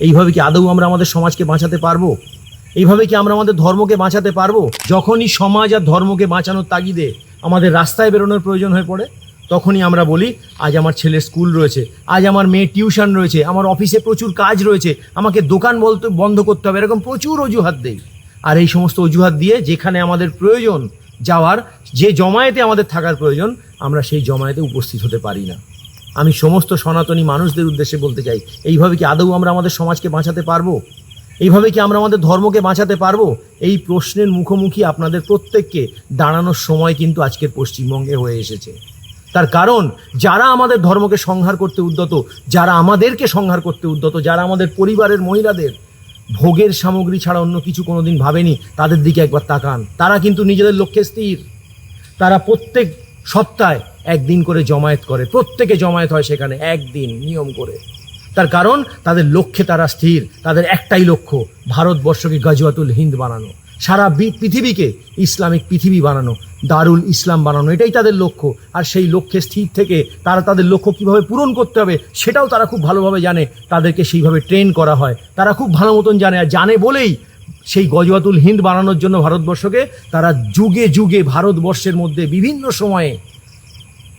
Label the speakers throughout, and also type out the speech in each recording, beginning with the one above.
Speaker 1: এইভাবে কি আদৌ আমরা আমাদের সমাজকে বাঁচাতে পারব? এইভাবে কি আমরা আমাদের ধর্মকে বাঁচাতে পারব? যখনই সমাজ আর ধর্মকে বাঁচানোর তাগিদে আমাদের রাস্তায় বেরোনোর প্রয়োজন হয়ে পড়ে, তখনই আমরা বলি, আজ আমার ছেলের স্কুল রয়েছে, আজ আমার মেয়ে টিউশন রয়েছে, আমার অফিসে প্রচুর কাজ রয়েছে, আমাকে দোকান বলতে, বন্ধ করতে হবে। এরকম প্রচুর অজুহাত দেই। আর এই সমস্ত অজুহাত দিয়ে যেখানে আমাদের প্রয়োজন যাওয়ার, যে জমায়েতে আমাদের থাকার প্রয়োজন, আমরা সেই জমায়েতে উপস্থিত হতে পারি না। আমি সমস্ত সনাতনী মানুষদের উদ্দেশ্যে বলতে চাই, এইভাবে কি আদৌ আমরা আমাদের সমাজকে বাঁচাতে পারব? এইভাবে কি আমরা আমাদের ধর্মকে বাঁচাতে পারব? এই প্রশ্নের মুখোমুখি আপনাদের প্রত্যেককে দাঁড়ানোর সময় কিন্তু আজকের পশ্চিমবঙ্গে হয়ে এসেছে। তার কারণ, যারা আমাদের ধর্মকে সংহার করতে উদ্যত, যারা আমাদেরকে সংহার করতে উদ্যত, যারা আমাদের পরিবারের মহিলাদের ভোগের সামগ্রী ছাড়া অন্য কিছু কোনোদিন ভাবেনি, তাদের দিকে একবার তাকান। তারা কিন্তু নিজেদের লক্ষ্যে স্থির। তারা প্রত্যেক সপ্তাহে একদিন করে জমায়েত করে। প্রত্যেকে জমায়েত হয় সেখানে একদিন নিয়ম করে। তার কারণ, তাদের লক্ষ্যে তারা স্থির। তাদের একটাই লক্ষ্য, ভারতবর্ষকে গজওয়াতুল হিন্দ বানানো। সারা পৃথিবীকে ইসলামিক পৃথিবী বানানো, দারুল ইসলাম বানানো, এটাই তাদের লক্ষ্য। আর সেই লক্ষ্যে স্থির থেকে তারা তাদের লক্ষ্য কীভাবে পূরণ করতে হবে, সেটাও তারা খুব ভালোভাবে জানে। তাদেরকে সেইভাবে ট্রেন করা হয়। তারা খুব ভালো মতন জানে। আর জানে বলেই সেই গজওয়াতুল হিন্দ বানানোর জন্য ভারতবর্ষকে তারা যুগে যুগে ভারতবর্ষের মধ্যে বিভিন্ন সময়ে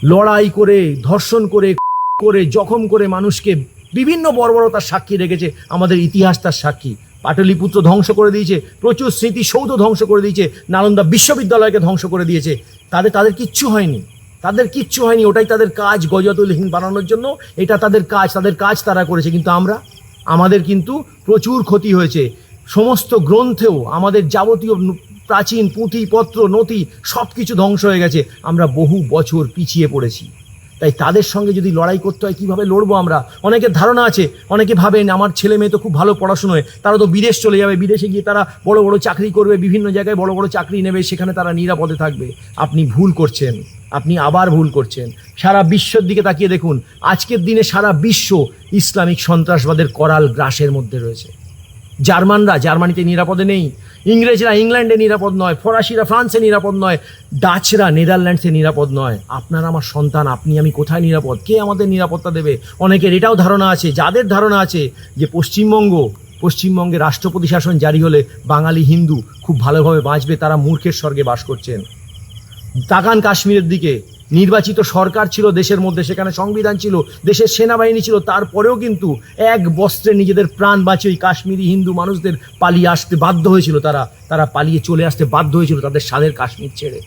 Speaker 1: লড়াই করে, ধর্ষণ করে করে, জখম করে মানুষকে বিভিন্ন বর্বরতার সাক্ষী রেখেছে। আমাদের ইতিহাস তার সাক্ষী। পাটলিপুত্র ধ্বংস করে দিয়েছে, প্রচুর স্মৃতিসৌধ ধ্বংস করে দিয়েছে, নালন্দা বিশ্ববিদ্যালয়কে ধ্বংস করে দিয়েছে। তাদের তাদের কিচ্ছু হয়নি। তাদের কিচ্ছু হয়নি, ওটাই তাদের কাজ গজতুল হিন্দ বানানোর জন্য, এটা তাদের কাজ তাদের কাজ তারা করেছে। কিন্তু আমরা, আমাদের কিন্তু প্রচুর ক্ষতি হয়েছে। সমস্ত গ্রন্থেও, আমাদের যাবতীয় প্রাচীন পুঁথিপত্র নথি সব কিছু ধ্বংস হয়ে গেছে। আমরা বহু বছর পিছিয়ে পড়েছি। তাই তাদের সঙ্গে যদি লড়াই করতে হয়, কীভাবে লড়বো আমরা? অনেকের ধারণা আছে, অনেকে ভাবেন, আমার ছেলে মেয়ে তো খুব ভালো পড়াশোনায় তারা তো বিদেশ চলে যাবে। বিদেশে গিয়ে তারা বড় বড় চাকরি করবে, বিভিন্ন জায়গায় বড় বড় চাকরি নেবে, সেখানে তারা নিরাপদে থাকবে। আপনি ভুল করছেন। আপনি আবার ভুল করছেন। সারা বিশ্বের দিকে তাকিয়ে দেখুন, আজকের দিনে সারা বিশ্ব ইসলামিক সন্ত্রাসবাদের করাল গ্রাসের মধ্যে রয়েছে। জার্মানরা, জার্মানিতে নিরাপদে নেই। ইংরেজরা ইংল্যান্ডে নিরাপদ নয়, ফরাসিরা ফ্রান্সে নিরাপদ নয়, ডাচরা নেদারল্যান্ডসে নিরাপদ নয়। আপনার আমার সন্তান, আপনি, আমি কোথায় নিরাপদ? কে আমাদের নিরাপত্তা দেবে? অনেকের এটাও ধারণা আছে, যাদের ধারণা আছে যে পশ্চিমবঙ্গ পশ্চিমবঙ্গে রাষ্ট্রপতি শাসন জারি হলে বাঙালি হিন্দু খুব ভালোভাবে বাঁচবে, তারা মূর্খের স্বর্গে বাস করছেন। তাকান কাশ্মীরের দিকে। নির্বাচিত সরকার ছিল দেশের মধ্যে, সেখানে সংবিধান ছিল, দেশের সেনাবাহিনী ছিল, তারপরেও কিন্তু এক বস্ত্রে নিজেদের প্রাণ বাঁচিয়ে ওই কাশ্মীরি হিন্দু মানুষদের পালিয়ে আসতে বাধ্য হয়েছিল তারা। তারা পালিয়ে চলে আসতে বাধ্য হয়েছিল তাদের স্বাদের কাশ্মীর ছেড়ে।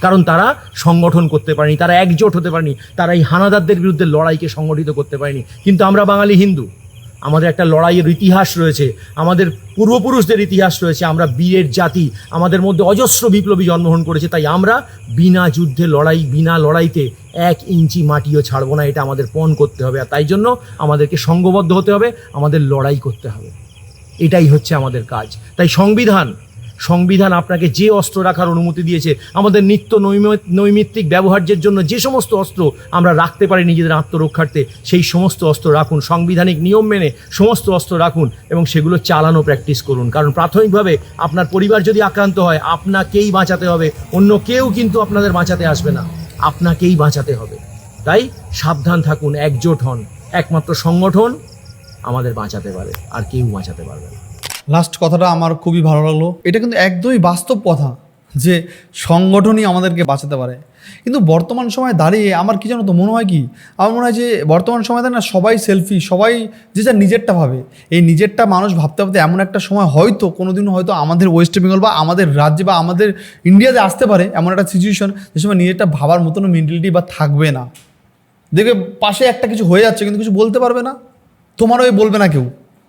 Speaker 1: কারণ তারা সংগঠন করতে পারেনি, তারা একজোট হতে পারেনি, তারা এই হানাদারদের বিরুদ্ধে লড়াইকে সংগঠিত করতে পারেনি। কিন্তু আমরা বাঙালি হিন্দু আমাদের একটা লড়াইয়ের ইতিহাস রয়েছে, আমাদের পূর্বপুরুষদের ইতিহাস রয়েছে, আমরা বীরের জাতি, আমাদের মধ্যে অজস্র বিপ্লবী জন্মগ্রহণ করেছে, তাই আমরা বিনা যুদ্ধে লড়াই, বিনা লড়াইতে এক ইঞ্চি মাটিও ছাড়বো না, এটা আমাদের পণ করতে হবে, আর তাই জন্য আমাদেরকে সঙ্গবদ্ধ হতে হবে, আমাদের লড়াই করতে হবে। এটাই হচ্ছে আমাদের কাজ। তাই সংবিধান সংবিধান আপনাকে যে অস্ত্র রাখার অনুমতি দিয়েছে, আমাদের নিত্য নৈম- নৈমিত্তিক ব্যবহার্যের জন্য যে সমস্ত অস্ত্র আমরা রাখতে পারি নিজেদের আত্মরক্ষার্থে, সেই সমস্ত অস্ত্র রাখুন, সাংবিধানিক নিয়ম মেনে সমস্ত অস্ত্র রাখুন এবং সেগুলো চালানো প্র্যাকটিস করুন। কারণ প্রাথমিকভাবে আপনার পরিবার যদি আক্রান্ত হয়, আপনাকেই বাঁচাতে হবে, অন্য কেউ কিন্তু আপনাদের বাঁচাতে আসবে না। আপনাকেই বাঁচাতে হবে। তাই সাবধান থাকুন, একজোট হন। একমাত্র সংগঠন আমাদের বাঁচাতে পারে, আর কেউ বাঁচাতে পারবে না।
Speaker 2: লাস্ট কথাটা আমার খুবই ভালো লাগল। এটা কিন্তু একদমই বাস্তব কথা যে সংগঠনই আমাদেরকে বাঁচাতে পারে। কিন্তু বর্তমান সময়ে দাঁড়িয়ে আমার কী জানো তো মনে হয় কি? আমার মনে হয় যে বর্তমান সময়তে না, সবাই সেলফি সবাই যে যার নিজেরটা ভাবে। এই নিজেরটা মানুষ ভাবতে ভাবতে এমন একটা সময় হয়তো কোনো দিন হয়তো আমাদের ওয়েস্ট বেঙ্গল বা আমাদের রাজ্যে বা আমাদের ইন্ডিয়াতে আসতে পারে এমন একটা সিচুয়েশন যে সময় নিজেরটা ভাবার মতন মেন্টালিটি বা থাকবে না। দেখবে পাশে একটা কিছু হয়ে যাচ্ছে, কিন্তু কিছু বলতে পারবে না। তোমার ওই বলবে না কেউ।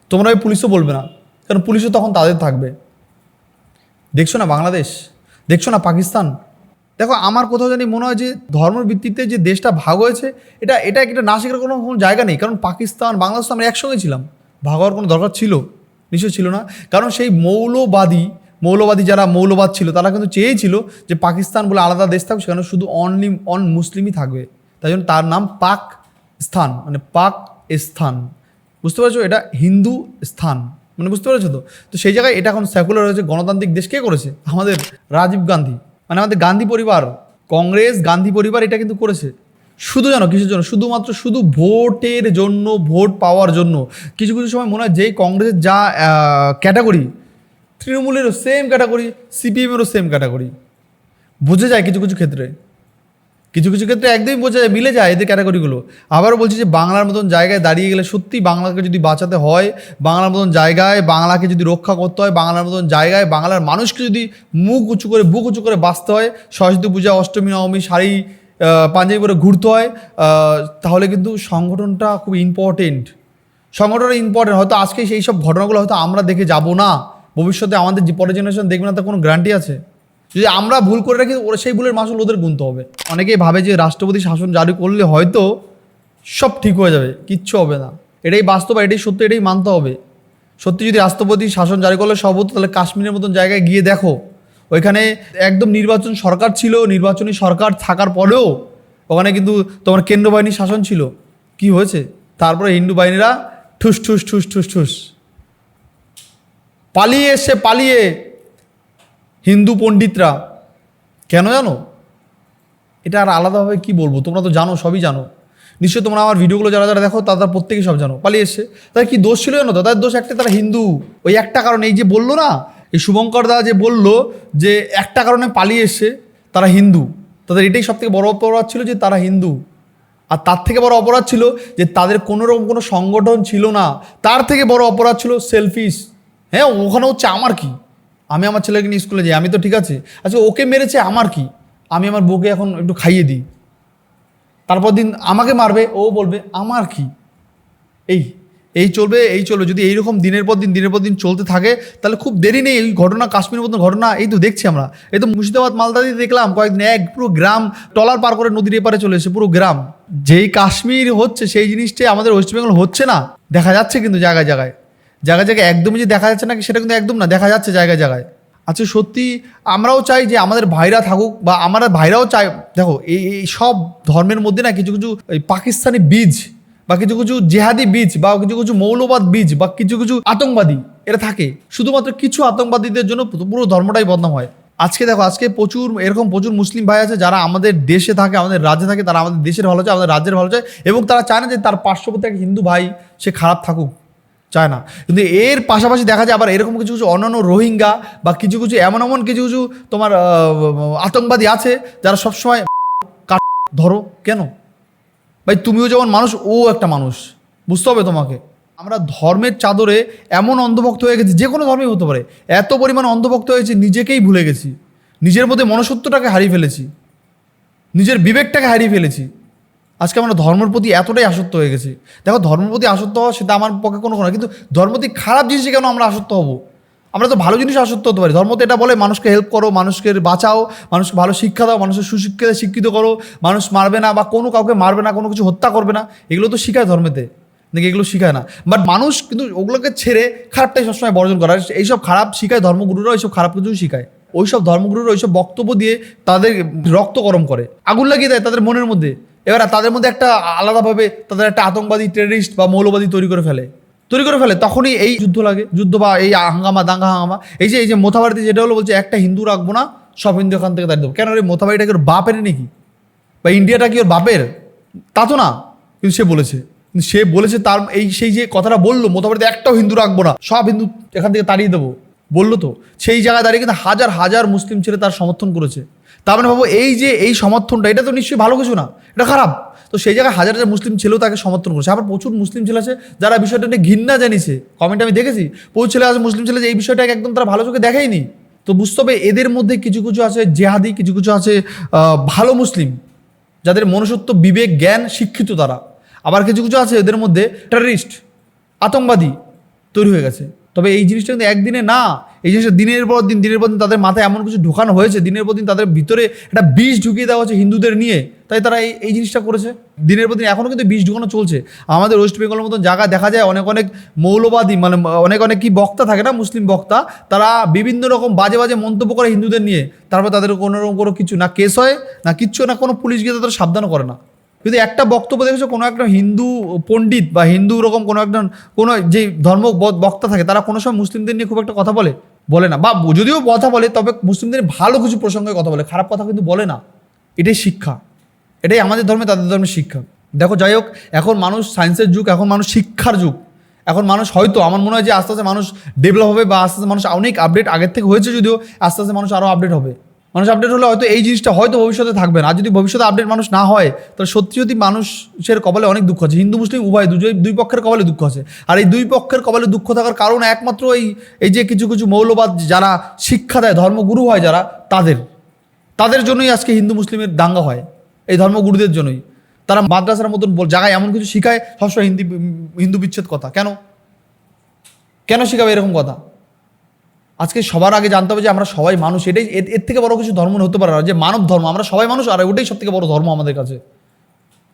Speaker 2: তোমার ওই পুলিশও বলবে না। কারণ পুলিশও তখন তাদের থাকবে। দেখছ না বাংলাদেশ? দেখছ না পাকিস্তান? দেখো, আমার কোথাও জানি মনে হয় যে ধর্মের ভিত্তিতে যে দেশটা ভাগ হয়েছে, এটা এটা একটা না শেখার কোনো কোনো জায়গা নেই। কারণ পাকিস্তান, বাংলাদেশ তো আমরা একসঙ্গে ছিলাম। ভাগ হওয়ার কোনো দরকার ছিল নিশ্চয় ছিল না। কারণ সেই মৌলবাদী মৌলবাদী যারা মৌলবাদ ছিল, তারা কিন্তু চেয়েছিল যে পাকিস্তান বলে আলাদা দেশ থাকবে সেখানে শুধু অনলি অন মুসলিমই থাকবে। তাই জন্য তার নাম পাক স্থান মানে পাক স্থান। বুঝতে পারছ? এটা হিন্দু স্থান। মানে বুঝতে পেরেছ তো? তো সেই জায়গায় এটা এখন সেকুলার হয়েছে, গণতান্ত্রিক দেশ কে করেছে? আমাদের রাজীব গান্ধী। মানে আমাদের গান্ধী পরিবার, কংগ্রেস, গান্ধী পরিবার এটা কিন্তু করেছে। শুধু জানো কিসের জন্য? শুধুমাত্র শুধু ভোটের জন্য, ভোট পাওয়ার জন্য। কিছু কিছু সময় মনে হয় যেই কংগ্রেসের যা ক্যাটাগরি তৃণমূলেরও সেম ক্যাটাগরি সিপিএমেরও সেম ক্যাটাগরি বোঝা যায় কিছু কিছু ক্ষেত্রে। কিছু কিছু ক্ষেত্রে একদমই বোঝা যায়, মিলে যায় এদের ক্যাটাগরিগুলো আবারও বলছি যে বাংলার মতন জায়গায় দাঁড়িয়ে গেলে সত্যি বাংলাকে যদি বাঁচাতে হয়, বাংলার মতন জায়গায় বাংলাকে যদি রক্ষা করতে হয়, বাংলার মতন জায়গায় বাংলার মানুষকে যদি মুখ উঁচু করে, বুক উঁচু করে বাঁচতে হয়, সরস্বতী পূজা, অষ্টমী, নবমী, শাড়ি পাঞ্জাবি পরে ঘুরতে হয় তাহলে কিন্তু সংগঠনটা খুব ইম্পর্টেন্ট সংগঠনটা ইম্পর্টেন্ট হয়তো আজকে সেই সব ঘটনাগুলো হয়তো আমরা দেখে যাব না। ভবিষ্যতে আমাদের যে পরের জেনারেশন দেখবে না, তার কোনো গ্যারান্টি আছে? যদি আমরা ভুল করে রাখি, ওরা সেই ভুলের মাসুল ওদের গুনতে হবে। অনেকেই ভাবে যে রাষ্ট্রপতি শাসন জারি করলে হয়তো সব ঠিক হয়ে যাবে, কিচ্ছু হবে না। এটাই বাস্তব এটাই সত্য, এটাই মানতে হবে। সত্যি যদি রাষ্ট্রপতি শাসন জারি করলে সব হতো, তাহলে কাশ্মীরের মতন জায়গায় গিয়ে দেখো, ওইখানে একদম নির্বাচন সরকার ছিল, নির্বাচনী সরকার থাকার পরেও ওখানে কিন্তু তোমার কেন্দ্র বাহিনীর শাসন ছিল। কি হয়েছে? তারপরে হিন্দু বাহিনীরা ঠুস ঠুস ঠুস ঠুস ঠুস। পালিয়ে এসে পালিয়ে হিন্দু পণ্ডিতরা, কেন জানো? এটা আর আলাদাভাবে কি বলব? তোমরা তো জানো, সবই জানো। নিশ্চয়ই তোমরা আমার ভিডিওগুলো যারা যারা দেখো, তারা প্রত্যেকেই সব জানো। পালিয়ে এসছে। তাদের কি দোষ ছিল জানো তাদের দোষ একটা, তারা হিন্দু। ওই একটা কারণে, এই যে বলল না, এই শুভঙ্কর দা যে বলল যে একটা কারণে পালিয়ে এসছে, তারা হিন্দু। তাদের এটাই সব থেকে বড় অপরাধ ছিল যে তারা হিন্দু। আর তার থেকে বড় অপরাধ ছিল যে তাদের কোনো রকম কোনো সংগঠন ছিল না। তার থেকে বড় অপরাধ ছিল সেলফিস। হ্যাঁ ওখানে হচ্ছে আমার কি? আমি আমার ছেলেকে নিয়ে স্কুলে যাই, আমি তো ঠিক আছে। আচ্ছা ওকে মেরেছে আমার কি? আমি আমার বউকে এখন একটু খাইয়ে দিই। তারপর দিন আমাকে মারবে, ও বলবে, আমার কি? এই এই চলবে এই চলবে। যদি এইরকম দিনের পর দিন, দিনের পর দিন চলতে থাকে, তাহলে খুব দেরি নেই। এই ঘটনা, কাশ্মীরের মতন ঘটনা, এই তো দেখছি আমরা। এই তো মুর্শিদাবাদ মালদাদি দেখলাম, কয়েকদিন এক পুরো গ্রাম, টলার পার করে নদীর এপারে চলে এসে পুরো গ্রাম। যেই কাশ্মীর হচ্ছে, সেই জিনিসটাই আমাদের ওয়েস্ট বেঙ্গল হচ্ছে না। দেখা যাচ্ছে কিন্তু জায়গায় জায়গায়। জায়গায় জায়গায় একদমই যে দেখা যাচ্ছে না সেটা কিন্তু একদম না, দেখা যাচ্ছে জায়গায় জায়গায়। আচ্ছা সত্যি আমরাও চাই যে আমাদের ভাইরা থাকুক বা আমরা ভাইরাও চাই, দেখো, এই এই সব ধর্মের মধ্যে না কিছু কিছু এই পাকিস্তানি বীজ বা কিছু কিছু জেহাদি বীজ বা কিছু কিছু মৌলবাদ বীজ বা কিছু কিছু আতঙ্কবাদী এরা থাকে। শুধুমাত্র কিছু আতঙ্কবাদীদের জন্য পুরো ধর্মটাই বদনাম হয়। আজকে দেখো, আজকে প্রচুর, এরকম প্রচুর মুসলিম ভাই আছে যারা আমাদের দেশে থাকে, আমাদের রাজ্যে থাকে, তারা আমাদের দেশের ভালো চায়, আমাদের রাজ্যের ভালো চায় এবং তারা চায় না যে তার পার্শ্ববর্তী একটা হিন্দু ভাই সে খারাপ থাকুক। চায় না। কিন্তু এর পাশাপাশি দেখা যায় আবার এরকম কিছু কিছু অন্যান্য রোহিঙ্গা বা কিছু কিছু এমন এমন কিছু কিছু তোমার আতঙ্কবাদী আছে যারা সবসময় কাট ধরো, কেন? ভাই, তুমিও যেমন মানুষ, ও একটা মানুষ। বুঝতে হবে তোমাকে। আমরা ধর্মের চাদরে এমন অন্ধভক্ত হয়ে গেছি, যে কোনো ধর্মই হতে পারে। এত পরিমাণ অন্ধভক্ত হয়েছে, নিজেকেই ভুলে গেছি। নিজের মধ্যে মনসত্বটাকে হারিয়ে ফেলেছি। নিজের বিবেকটাকে হারিয়ে ফেলেছি। আজকে আমরা ধর্মের প্রতি এতটাই আসক্ত হয়ে গেছি। দেখো, ধর্মের প্রতি আসক্ত হওয়া সেটা আমার পক্ষে কোনো কোনো কিন্তু ধর্ম প্রতি খারাপ জিনিসে কেন আমরা আসক্ত হব? আমরা তো ভালো জিনিস আসক্ত হতে পারি। ধর্ম তো এটা বলে, মানুষকে হেল্প করো, মানুষকে বাঁচাও, মানুষকে ভালো শিক্ষা দাও, মানুষের সুশিক্ষিত শিক্ষিত করো, মানুষ মারবে না বা কোনো কাউকে মারবে না, কোনো কিছু হত্যা করবে না, এগুলো তো শিখায় ধর্মেতে। নাকি এগুলো শিখায় না? বাট মানুষ কিন্তু ওগুলোকে ছেড়ে খারাপটাই সবসময় বর্জন করে। এইসব খারাপ শিখায় ধর্মগুরুরা, এইসব খারাপ কিছু শিখায়। ওইসব ধর্মগুরুরা, ওইসব বক্তব্য দিয়ে তাদের রক্ত গরম করে। আগুন লাগিয়ে দেয় তাদের মনের মধ্যে। এবার তাদের মধ্যে একটা আলাদাভাবে তাদের একটা আতঙ্কবাদী টেররিস্ট বা মৌলবাদী তৈরি করে ফেলে। তৈরি করে ফেলে, তখনই এই যুদ্ধ লাগে। যুদ্ধ বা এই হাঙ্গামা, দাঙ্গা হাঙ্গামা, এই যে এই যে মোথাবাড়িতে যেটা হলো বলছে, একটা হিন্দু রাখব না, সব হিন্দু এখান থেকে দাঁড়িয়ে দেবো। কেন রে, মোথাবাড়িটা কি ওর বাপের নাকি? বা ইন্ডিয়াটা কি ওর বাপের? তা তো না, কিন্তু সে বলেছে। কিন্তু সে বলেছে তার, এই সেই যে কথাটা বলল, মোথাবাড়িতে একটাও হিন্দু রাখব না, সব হিন্দু এখান থেকে তাড়িয়ে দেবো। বলল তো, সেই জায়গায় দাঁড়িয়ে কিন্তু হাজার হাজার মুসলিম ছেলে তার সমর্থন করেছে। তার মানে ভাবো এই যে এই সমর্থনটা, এটা তো নিশ্চয়ই ভালো কিছু না, এটা খারাপ। তো সেই জায়গায় হাজার হাজার মুসলিম ছেলেও তাকে সমর্থন করেছে। আবার প্রচুর মুসলিম ছেলে আছে যারা বিষয়টা নিয়ে ঘৃণা জানিয়েছে। কমেন্ট আমি দেখেছি, প্রচুর ছেলে আছে মুসলিম ছেলে যে এই বিষয়টাকে একদম তারা ভালো চোখে দেখেইনি। তো বুঝতে হবে এদের মধ্যে কিছু কিছু আছে জেহাদি, কিছু কিছু আছে ভালো মুসলিম, যাদের মনুষ্যত্ব, বিবেক, জ্ঞান শিক্ষিত তারা। আবার কিছু কিছু আছে এদের মধ্যে টেররিস্ট আতঙ্কবাদী তৈরি হয়ে গেছে। তবে এই জিনিসটা কিন্তু একদিনে না, এই জিনিসটা দিনের পর দিন, দিনের পর দিন তাদের মাথায় এমন কিছু ঢোকানো হয়েছে, দিনের পর দিন তাদের ভিতরে একটা বিষ ঢুকিয়ে দেওয়া হচ্ছে হিন্দুদের নিয়ে। তাই তারা এই এই জিনিসটা করেছে। দিনের পর দিন এখনও কিন্তু বিষ ঢুকানো চলছে। আমাদের ওয়েস্ট বেঙ্গলের মতন জায়গায় দেখা যায় অনেক অনেক মৌলবাদী মানে অনেক অনেক কি বক্তা থাকে না, মুসলিম বক্তা, তারা বিভিন্ন রকম বাজে বাজে মন্তব্য করে হিন্দুদের নিয়ে। তারপর তাদের কোনো রকম কোনো কিছু না কেস হয়, না কিচ্ছু না কোনো পুলিশ গিয়ে তাদের সাবধানও করে না। যদি একটা বক্তব্য দেখেছ, কোনো একটা হিন্দু পণ্ডিত বা হিন্দু রকম কোনো একটা, কোনো যে ধর্ম বক্তা থাকে, তারা কোনো সময় মুসলিমদের নিয়ে খুব একটা কথা বলে বলে না। বা যদিও কথা বলে, তবে মুসলিমদের ভালো কিছু প্রসঙ্গে কথা বলে, খারাপ কথা কিন্তু বলে না। এটাই শিক্ষা। এটাই আমাদের ধর্মে, তাদের ধর্মের শিক্ষা। দেখো, যাই হোক, এখন মানুষ সায়েন্সের যুগ, এখন মানুষ শিক্ষার যুগ। এখন মানুষ হয়তো, আমার মনে হয় যে আস্তে আস্তে মানুষ ডেভেলপ হবে বা আস্তে আস্তে মানুষ অনেক আপডেট আগের থেকে হয়েছে যদিও, আস্তে আস্তে মানুষ আরও আপডেট হবে। মানুষ আপডেট হলে হয়তো এই জিনিসটা হয়তো ভবিষ্যতে থাকবে না। আর যদি ভবিষ্যতে আপডেট মানুষ না হয়, তাহলে সত্যি সত্যি মানুষের কপালে অনেক দুঃখ আছে। হিন্দু, মুসলিম, উভয় দুই দুই পক্ষের কপালে দুঃখ আছে। আর এই দুই পক্ষের কপালে দুঃখ থাকার কারণ একমাত্র এই এই যে কিছু কিছু মৌলবাদ যারা শিক্ষা দেয়, ধর্মগুরু হয় যারা, তাদের। তাদের জন্যই আজকে হিন্দু, মুসলিমের দাঙ্গা হয়। এই ধর্মগুরুদের জন্যই। তারা মাদ্রাসার মতন বল- জায়গায় এমন কিছু শিখায়, সবসময় হিন্দি, হিন্দু বিচ্ছেদ কথা। কেন? কেন শিখাবে এরকম কথা? আজকে সবার আগে জানতে হবে যে আমরা সবাই মানুষ, এটাই এর- থেকে বড় কিছু ধর্ম হতে পারে যে মানব ধর্ম, আমরা সবাই মানুষ, আর ওটাই সব থেকে বড় ধর্ম আমাদের কাছে।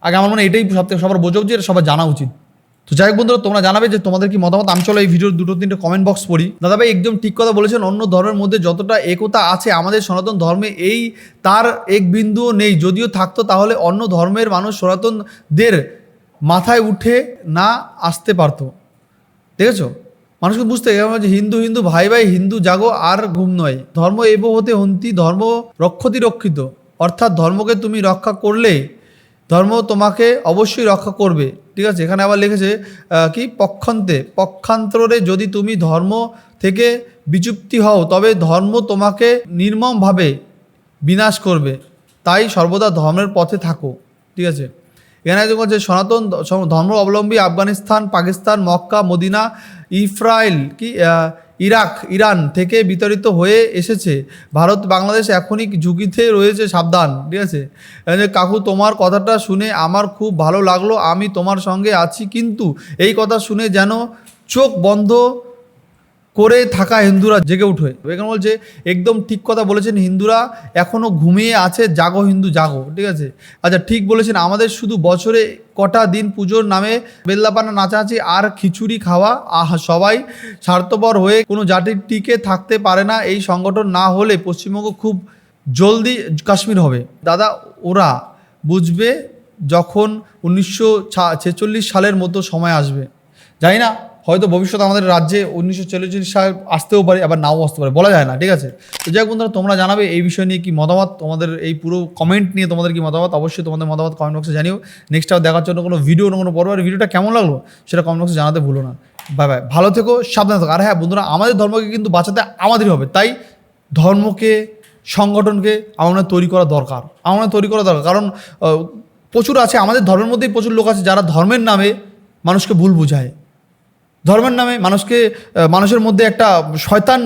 Speaker 2: আগে আমার মনে হয় এটাই সব থেকে সবার বোঝা উচিত, এটা সবার জানা উচিত। তো যাই হোক বন্ধুরা, তোমরা জানাবে যে তোমাদের কি মতামত। আমি চলো এই ভিডিওর দুটো তিনটে কমেন্ট বক্স পড়ি। দাদা ভাই একদম ঠিক কথা বলেছেন, অন্য ধর্মের মধ্যে যতটা একতা আছে আমাদের সনাতন ধর্মে, এই তার এক বিন্দুও নেই। যদিও থাকতো, তাহলে অন্য ধর্মের মানুষ সনাতনদের মাথায় উঠে না আসতে পারতো। দেখেছ? মানুষকে বুঝতে হবে, যে হিন্দু হিন্দু, ভাই ভাই, হিন্দু, জাগো, আর ঘুম নয়। ধর্ম এব হতে হন্তি ধর্ম রক্ষতি রক্ষিত। অর্থাৎ ধর্মকে তুমি রক্ষা করলে, ধর্ম তোমাকে অবশ্যই রক্ষা করবে। ঠিক আছে? এখানে আবার লিখেছে কি? পক্ষান্তে। পক্ষান্তরে যদি তুমি ধর্ম থেকে বিচুপ্তি হও, তবে ধর্ম তোমাকে নির্মমভাবে বিনাশ করবে। তাই সর্বদা ধর্মের পথে থাকো। ঠিক আছে? দেখো যে সনাতন ধর্ম অবলম্বী Afghanistan, Pakistan, Mecca, Medina Israel কি ইরাক, ইরান থেকে বিতাড়িত হয়ে এসেছে। ভারত, বাংলাদেশ এখনই ঝুঁকিতে রয়েছে, সাবধান, ঠিক আছে? কাকু, তোমার কথাটা শুনে আমার খুব ভালো লাগল, আমি তোমার সঙ্গে আছি, কিন্তু এই কথা শুনে যেন চোখ বন্ধ করে থাকা হিন্দুরা জেগে উঠে। এখানে বলছে, একদম ঠিক কথা বলেছেন হিন্দুরা এখনও ঘুমিয়ে আছে, জাগো হিন্দু, জাগো। ঠিক আছে? আচ্ছা ঠিক বলেছেন, আমাদের শুধু বছরে কটা দিন পুজোর নামে বেল্লাপানা, নাচানাচি আর খিচুড়ি খাওয়া, আহ, সবাই স্বার্থপর হয়ে কোনো জাতির টিকে থাকতে পারে না, এই সংগঠন না হলে পশ্চিমবঙ্গ খুব জলদি কাশ্মীর হবে। দাদা, ওরা বুঝবে যখন উনিশশো ছেচল্লিশ সালের মতো সময় আসবে। জানি না হয়তো ভবিষ্যতে আমাদের রাজ্যে উনিশশো চল্লিশ সাল আসতেও পারে, আবার নাও আসতে পারে, বলা যায় না, ঠিক আছে? তো যাই বন্ধুরা, তোমরা জানাবে এই বিষয় নিয়ে কি মতামত, তোমাদের এই পুরো কমেন্ট নিয়ে তোমাদের কি মতামত? অবশ্যই তোমাদের মতামত কমেন্ট বক্সে জানিও। নেক্সট দেখার জন্য কোনো ভিডিও কোনো পর্ব, আর ভিডিওটা কেমন লাগল সেটা কমেন্ট বক্সে জানাতে ভুলো না। বাই বাই ভালো থেকো, সাবধানে থাকো। আর হ্যাঁ বন্ধুরা, আমাদের ধর্মকে কিন্তু বাঁচাতে আমাদেরই হবে, তাই ধর্মকে, সংগঠনকে আমার তৈরি করা দরকার। আমার তৈরি করা দরকার। কারণ প্রচুর আছে, আমাদের ধর্মের মধ্যেই প্রচুর লোক আছে যারা ধর্মের নামে মানুষকে ভুল বোঝায়। ধর্মের নামে মানুষকে মানুষের মধ্যে একটা শয়তান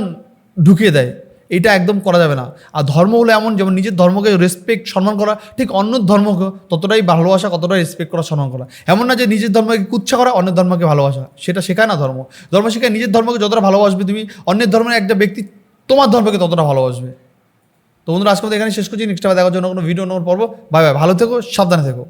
Speaker 2: ঢুকিয়ে দেয়। এটা একদম করা যাবে না। আর ধর্ম হলো এমন, যেমন নিজের ধর্মকে রেসপেক্ট সম্মান করা, ঠিক অন্য ধর্মকে ততটাই ভালোবাসা কতটাই রেসপেক্ট করা, সম্মান করা। এমন না যে নিজের ধর্মকে কুচ্ছা করা অন্য ধর্মকে ভালোবাসা। সেটা শেখায় না ধর্ম। ধর্ম শেখায় নিজের ধর্মকে যতটা ভালোবাসবে তুমি, অন্যের ধর্মের একটা ব্যক্তি তোমার ধর্মকে ততটা ভালোবাসবে। তো বন্ধুরা, আজকে এখানে শেষ করছি। নেক্সট টাইম দেখার জন্য কোনো ভিডিও নেওয়ার পর্ব। বাই বাই ভালো থেকো, সাবধানে থেকো।